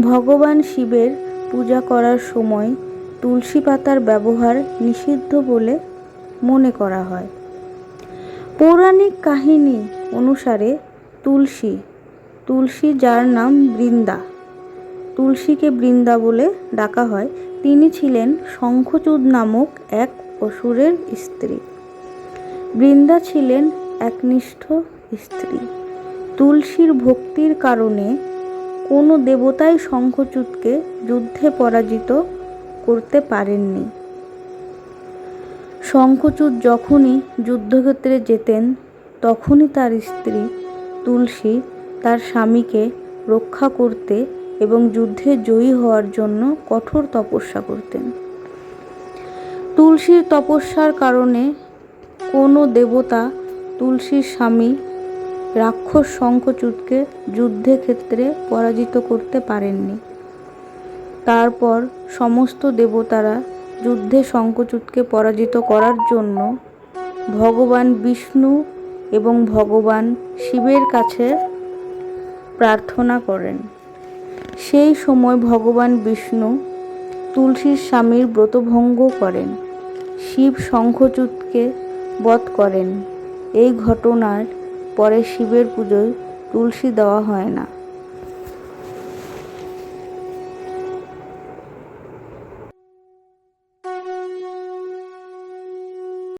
ভগবান শিবের পূজা করার সময় তুলসী পাতার ব্যবহার নিষিদ্ধ বলে মনে করা হয়। পৌরাণিক কাহিনী অনুসারে তুলসী তুলসী যার নাম বৃন্দা, তুলসীকে বৃন্দা বলে ডাকা হয়। তিনি ছিলেন শঙ্খচূড নামক এক অসুরের স্ত্রী। বৃন্দা ছিলেন একনিষ্ঠ স্ত্রী। তুলসীর ভক্তির কারণে কোনো দেবতাই শঙ্খচূড়কে যুদ্ধে পরাজিত করতে পারেননি। শঙ্খচূড় যখনই যুদ্ধক্ষেত্রে যেতেন, তখনই তার স্ত্রী তুলসী তার স্বামীকে রক্ষা করতে এবং যুদ্ধে জয়ী হওয়ার জন্য কঠোর তপস্যা করতেন। তুলসীর তপস্যার কারণে কোনো দেবতা তুলসীর স্বামী রাক্ষস শঙ্খচূড়কে যুদ্ধে ক্ষেত্রে পরাজিত করতে পারেননি। তারপর সমস্ত দেবতারা যুদ্ধে শঙ্খচূড়কে পরাজিত করার জন্য ভগবান বিষ্ণু এবং ভগবান শিবের কাছে প্রার্থনা করেন। সেই সময় ভগবান বিষ্ণু তুলসীর স্বামীর ব্রতভঙ্গ করেন। শিব শঙ্খচূড়কে বধ করেন। এই ঘটনার পরে শিবের পুজোয় তুলসী দেওয়া হয় না।